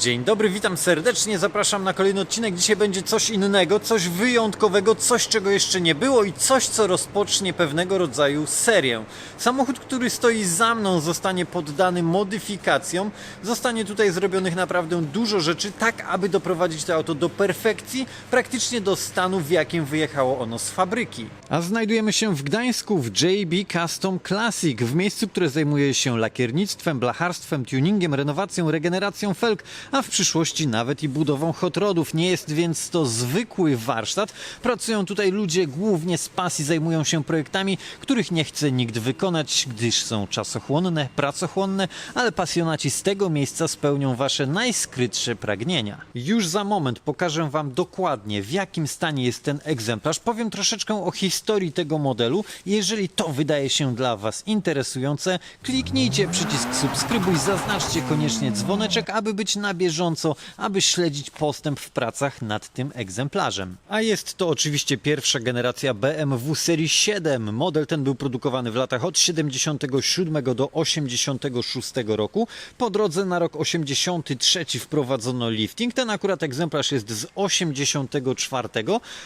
Dzień dobry, witam serdecznie, zapraszam na kolejny odcinek. Dzisiaj będzie coś innego, coś wyjątkowego, coś czego jeszcze nie było i coś co rozpocznie pewnego rodzaju serię. Samochód, który stoi za mną zostanie poddany modyfikacjom. Zostanie tutaj zrobionych naprawdę dużo rzeczy, tak aby doprowadzić to auto do perfekcji, praktycznie do stanu w jakim wyjechało ono z fabryki. A znajdujemy się w Gdańsku w JB Custom Classic, w miejscu, które zajmuje się lakiernictwem, blacharstwem, tuningiem, renowacją, regeneracją felg, a w przyszłości nawet i budową hot rodów. Nie jest więc to zwykły warsztat. Pracują tutaj ludzie głównie z pasji, zajmują się projektami, których nie chce nikt wykonać, gdyż są czasochłonne, pracochłonne, ale pasjonaci z tego miejsca spełnią wasze najskrytsze pragnienia. Już za moment pokażę wam dokładnie w jakim stanie jest ten egzemplarz. Powiem troszeczkę o historii tego modelu. Jeżeli to wydaje się dla was interesujące, kliknijcie przycisk subskrybuj, zaznaczcie koniecznie dzwoneczek, aby być na bieżąco, aby śledzić postęp w pracach nad tym egzemplarzem. A jest to oczywiście pierwsza generacja BMW serii 7. Model ten był produkowany w latach od 77 do 86 roku. Po drodze na rok 83 wprowadzono lifting. Ten akurat egzemplarz jest z 84,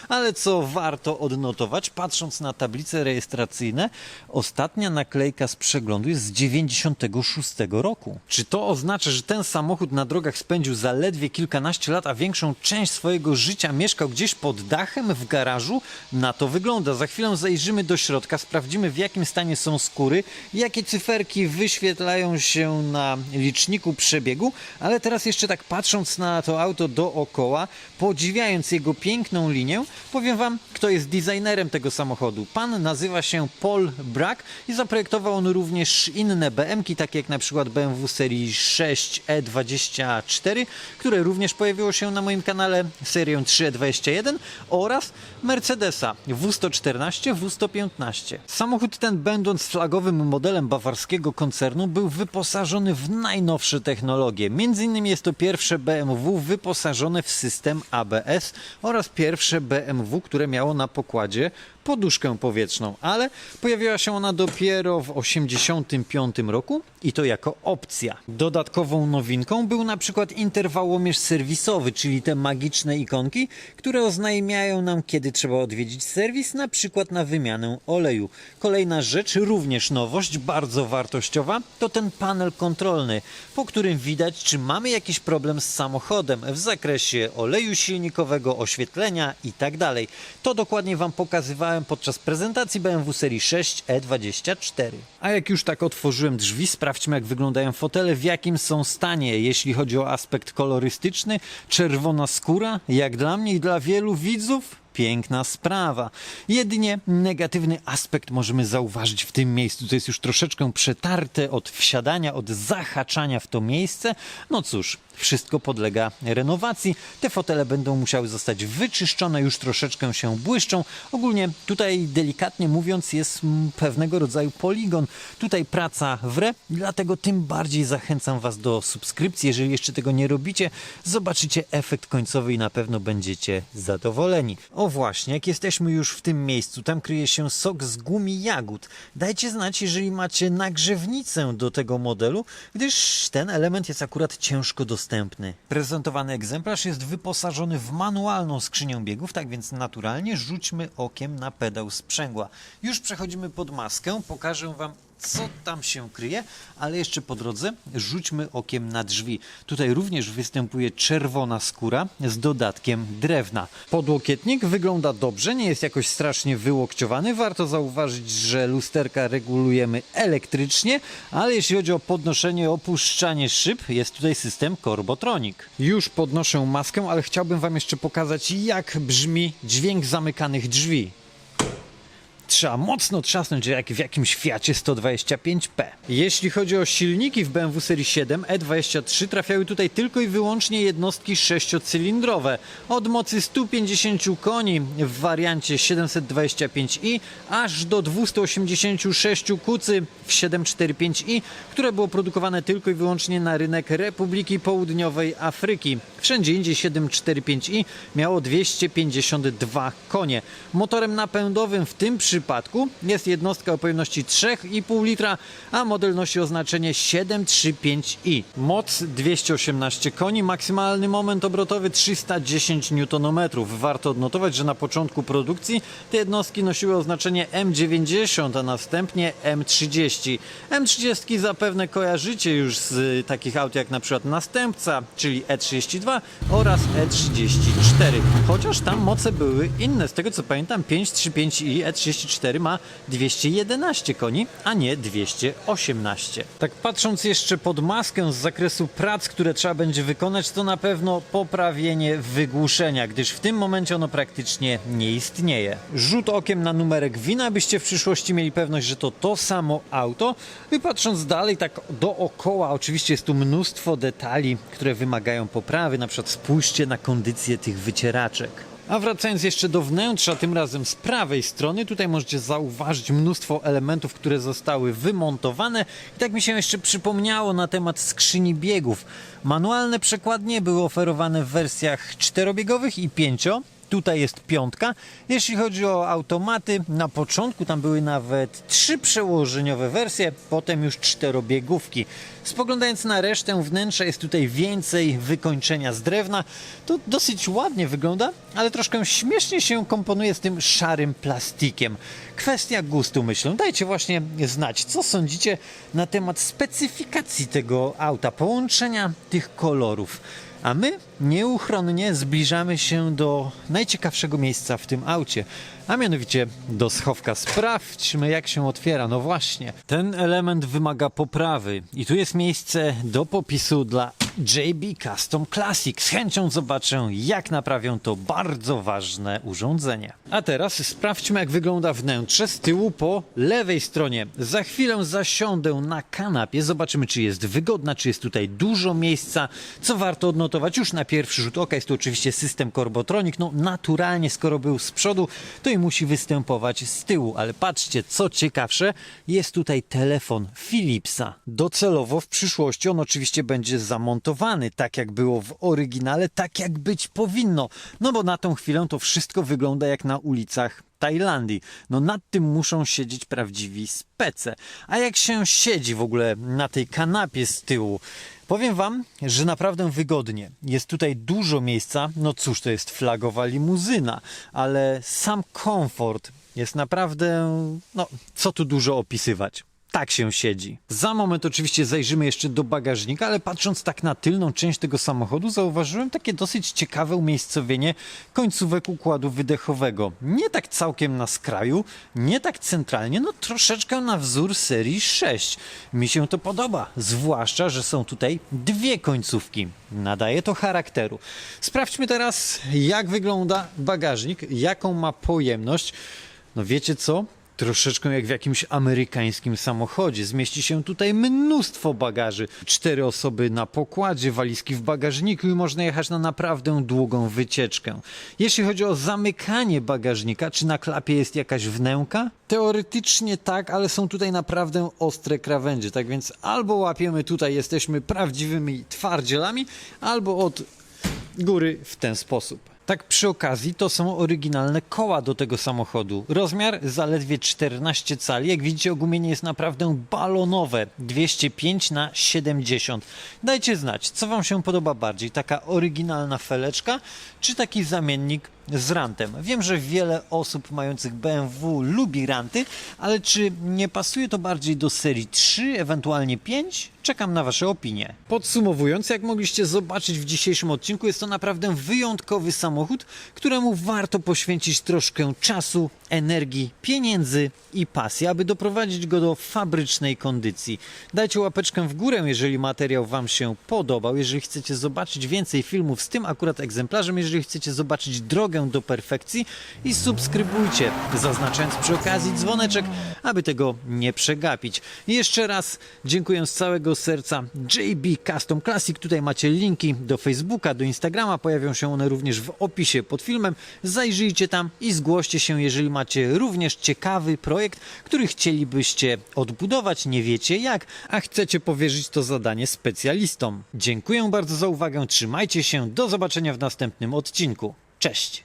ale co warto odnotować, patrząc na tablice rejestracyjne, ostatnia naklejka z przeglądu jest z 96 roku. Czy to oznacza, że ten samochód na drogach spędził zaledwie kilkanaście lat, a większą część swojego życia mieszkał gdzieś pod dachem w garażu? Na to wygląda. Za chwilę zajrzymy do środka, sprawdzimy w jakim stanie są skóry, jakie cyferki wyświetlają się na liczniku przebiegu, ale teraz jeszcze tak patrząc na to auto dookoła, podziwiając jego piękną linię, powiem wam, kto jest designerem tego samochodu. Pan nazywa się Paul Brack i zaprojektował on również inne BM-ki, takie jak na przykład BMW serii 6E24, które również pojawiło się na moim kanale, serię 3E21 oraz Mercedesa W114, W115. Samochód ten, będąc flagowym modelem bawarskiego koncernu, był wyposażony w najnowsze technologie. Między innymi jest to pierwsze BMW wyposażone w system ABS oraz pierwsze BMW, które miało na pokładzie poduszkę powietrzną, ale pojawiła się ona dopiero w 1985 roku i to jako opcja. Dodatkową nowinką był na przykład interwałomierz serwisowy, czyli te magiczne ikonki, które oznajmiają nam, kiedy trzeba odwiedzić serwis, na przykład na wymianę oleju. Kolejna rzecz, również nowość, bardzo wartościowa, to ten panel kontrolny, po którym widać, czy mamy jakiś problem z samochodem w zakresie oleju silnikowego, oświetlenia itd. To dokładnie Wam pokazywałem podczas prezentacji BMW serii 6E24. A jak już tak otworzyłem drzwi, sprawdźmy jak wyglądają fotele, w jakim są stanie, jeśli chodzi o aspekt kolorystyczny, czerwona skóra, jak dla mnie i dla wielu widzów, piękna sprawa. Jedynie negatywny aspekt możemy zauważyć w tym miejscu. To jest już troszeczkę przetarte od wsiadania, od zahaczania w to miejsce. No cóż, wszystko podlega renowacji. Te fotele będą musiały zostać wyczyszczone, już troszeczkę się błyszczą. Ogólnie tutaj delikatnie mówiąc jest pewnego rodzaju poligon. Tutaj praca wre, dlatego tym bardziej zachęcam Was do subskrypcji. Jeżeli jeszcze tego nie robicie, zobaczycie efekt końcowy i na pewno będziecie zadowoleni. O właśnie, jak jesteśmy już w tym miejscu, tam kryje się sok z gumi jagód. Dajcie znać, jeżeli macie nagrzewnicę do tego modelu, gdyż ten element jest akurat ciężko dostępny. Prezentowany egzemplarz jest wyposażony w manualną skrzynię biegów, tak więc naturalnie rzućmy okiem na pedał sprzęgła. Już przechodzimy pod maskę, pokażę Wam co tam się kryje, ale jeszcze po drodze rzućmy okiem na drzwi. Tutaj również występuje czerwona skóra z dodatkiem drewna. Podłokietnik wygląda dobrze, nie jest jakoś strasznie wyłokciowany. Warto zauważyć, że lusterka regulujemy elektrycznie, ale jeśli chodzi o podnoszenie, opuszczanie szyb, jest tutaj system Corbotronic. Już podnoszę maskę, ale chciałbym Wam jeszcze pokazać, jak brzmi dźwięk zamykanych drzwi trzeba mocno trzasnąć jak w jakimś Fiacie 125P. Jeśli chodzi o silniki w BMW serii 7 E23 trafiały tutaj tylko i wyłącznie jednostki sześciocylindrowe od mocy 150 koni w wariancie 725i aż do 286 kucy w 745i, które było produkowane tylko i wyłącznie na rynek Republiki Południowej Afryki. Wszędzie indziej 745i miało 252 konie. Motorem napędowym w tym przypadku jest jednostka o pojemności 3,5 litra, a model nosi oznaczenie 735i. Moc 218 koni, maksymalny moment obrotowy 310 Nm. Warto odnotować, że na początku produkcji te jednostki nosiły oznaczenie M90, a następnie M30. M30 zapewne kojarzycie już z takich aut jak na przykład Następca, czyli E32 oraz E34. Chociaż tam moce były inne. Z tego co pamiętam 535i E34 ma 211 koni, a nie 218. Tak patrząc jeszcze pod maskę z zakresu prac, które trzeba będzie wykonać, to na pewno poprawienie wygłuszenia, gdyż w tym momencie ono praktycznie nie istnieje. Rzut okiem na numerek wina, abyście w przyszłości mieli pewność, że to to samo auto. I patrząc dalej, tak dookoła, oczywiście jest tu mnóstwo detali, które wymagają poprawy. Na przykład spójrzcie na kondycję tych wycieraczek. A wracając jeszcze do wnętrza, tym razem z prawej strony, tutaj możecie zauważyć mnóstwo elementów, które zostały wymontowane. I tak mi się jeszcze przypomniało na temat skrzyni biegów. Manualne przekładnie były oferowane w wersjach czterobiegowych i pięcio. Tutaj jest piątka. Jeśli chodzi o automaty, na początku tam były nawet trzy przełożeniowe wersje, potem już czterobiegówki. Spoglądając na resztę wnętrza jest tutaj więcej wykończenia z drewna. To dosyć ładnie wygląda, ale troszkę śmiesznie się komponuje z tym szarym plastikiem. Kwestia gustu myślę. Dajcie właśnie znać, co sądzicie na temat specyfikacji tego auta, połączenia tych kolorów. A my nieuchronnie zbliżamy się do najciekawszego miejsca w tym aucie, a mianowicie do schowka. Sprawdźmy, jak się otwiera. No właśnie, ten element wymaga poprawy i tu jest miejsce do popisu dla JB Custom Classic. Z chęcią zobaczę, jak naprawią to bardzo ważne urządzenie. A teraz sprawdźmy, jak wygląda wnętrze z tyłu po lewej stronie. Za chwilę zasiądę na kanapie, zobaczymy, czy jest wygodna, czy jest tutaj dużo miejsca. Co warto odnotować już na pierwszy rzut oka, jest to oczywiście system Corbotronic. No naturalnie, skoro był z przodu, to i musi występować z tyłu. Ale patrzcie, co ciekawsze, jest tutaj telefon Philipsa. Docelowo w przyszłości on oczywiście będzie zamontowany, tak jak było w oryginale, tak jak być powinno. No bo na tą chwilę to wszystko wygląda jak na ulicach Tajlandii. No nad tym muszą siedzieć prawdziwi spece. A jak się siedzi w ogóle na tej kanapie z tyłu? Powiem wam, że naprawdę wygodnie. Jest tutaj dużo miejsca. No cóż, to jest flagowa limuzyna, ale sam komfort jest naprawdę, no co tu dużo opisywać. Tak się siedzi. Za moment oczywiście zajrzymy jeszcze do bagażnika, ale patrząc tak na tylną część tego samochodu, zauważyłem takie dosyć ciekawe umiejscowienie końcówek układu wydechowego. Nie tak całkiem na skraju, nie tak centralnie, no troszeczkę na wzór serii 6. Mi się to podoba, zwłaszcza, że są tutaj dwie końcówki. Nadaje to charakteru. Sprawdźmy teraz, jak wygląda bagażnik, jaką ma pojemność. No wiecie co? Troszeczkę jak w jakimś amerykańskim samochodzie. Zmieści się tutaj mnóstwo bagaży. Cztery osoby na pokładzie, walizki w bagażniku i można jechać na naprawdę długą wycieczkę. Jeśli chodzi o zamykanie bagażnika, czy na klapie jest jakaś wnęka? Teoretycznie tak, ale są tutaj naprawdę ostre krawędzie. Tak więc albo łapiemy tutaj, jesteśmy prawdziwymi twardzielami, albo od góry w ten sposób. Tak przy okazji to są oryginalne koła do tego samochodu. Rozmiar zaledwie 14 cali. Jak widzicie ogumienie jest naprawdę balonowe. 205 na 70. Dajcie znać, co wam się podoba bardziej. Taka oryginalna feleczka, czy taki zamiennik z rantem. Wiem, że wiele osób mających BMW lubi ranty, ale czy nie pasuje to bardziej do serii 3, ewentualnie 5? Czekam na Wasze opinie. Podsumowując, jak mogliście zobaczyć w dzisiejszym odcinku, jest to naprawdę wyjątkowy samochód, któremu warto poświęcić troszkę czasu, energii, pieniędzy i pasji, aby doprowadzić go do fabrycznej kondycji. Dajcie łapeczkę w górę, jeżeli materiał Wam się podobał, jeżeli chcecie zobaczyć więcej filmów z tym akurat egzemplarzem, jeżeli chcecie zobaczyć drogę do perfekcji i subskrybujcie, zaznaczając przy okazji dzwoneczek, aby tego nie przegapić. Jeszcze raz dziękuję z całego serca JB Custom Classic. Tutaj macie linki do Facebooka, do Instagrama, pojawią się one również w opisie pod filmem. Zajrzyjcie tam i zgłoście się, jeżeli macie również ciekawy projekt, który chcielibyście odbudować, nie wiecie jak, a chcecie powierzyć to zadanie specjalistom. Dziękuję bardzo za uwagę, trzymajcie się, do zobaczenia w następnym odcinku. Cześć!